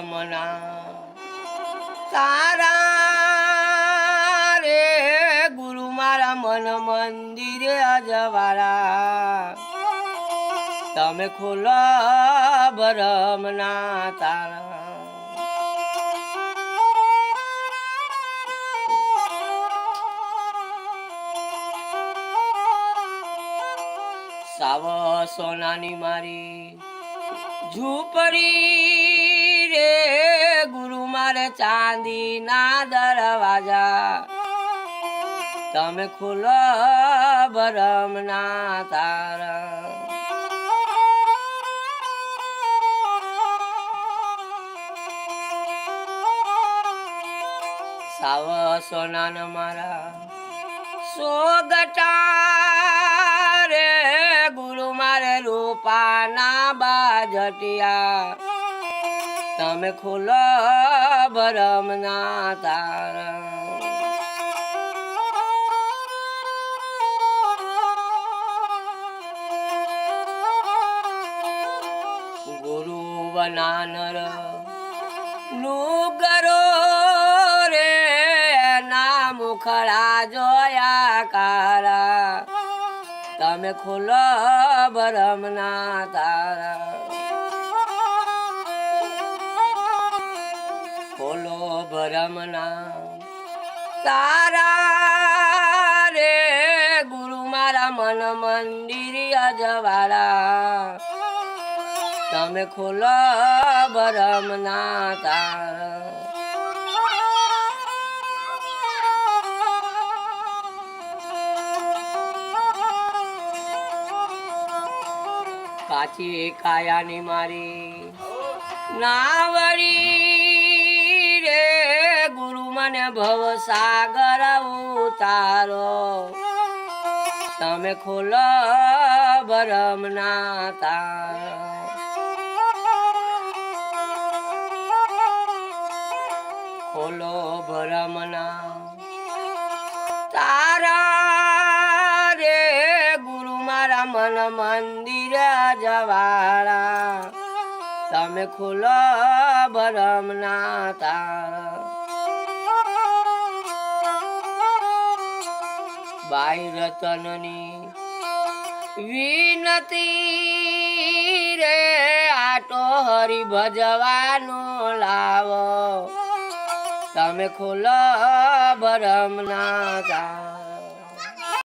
ભરમના તારા રે, ગુરુ મારા મન મંદિરે અજવાળા. તમે ખોલો ભરમના તારા. સાવ સોનાની મારી ઝૂંપડી ચાંદીના દરવાજા. તમે ખુલ્લો ભરમના તારા. સાવ સોનાન મારા સોગટા રે ગુરુ મારે રૂપાના બાજટિયા. તમે ખોલો ભરમના તારા. ગુરુ બનાનર નુગરો રે ના મુખડા જોયા કારા. તમે ખોલો ભરમના તારા. ભરમના તારા રે ગુરુ મારા મન મંદિર અજવાળા. તમે ખોલો ભરમના તારા કાચી કાયાની મારી નાવડી મને ભવ સાગર ઉતારો. તમે ખોલો ભરમના તારો. ખોલો ભરમના તારા રે ગુરુ મારા મન મંદિર જવાળા. તમે ખોલો ભરમના તારા. બાઈ રતનની વિનતી રે આટો હરી ભજવાનો લાવો. તમે ખોલો ભરમના તારા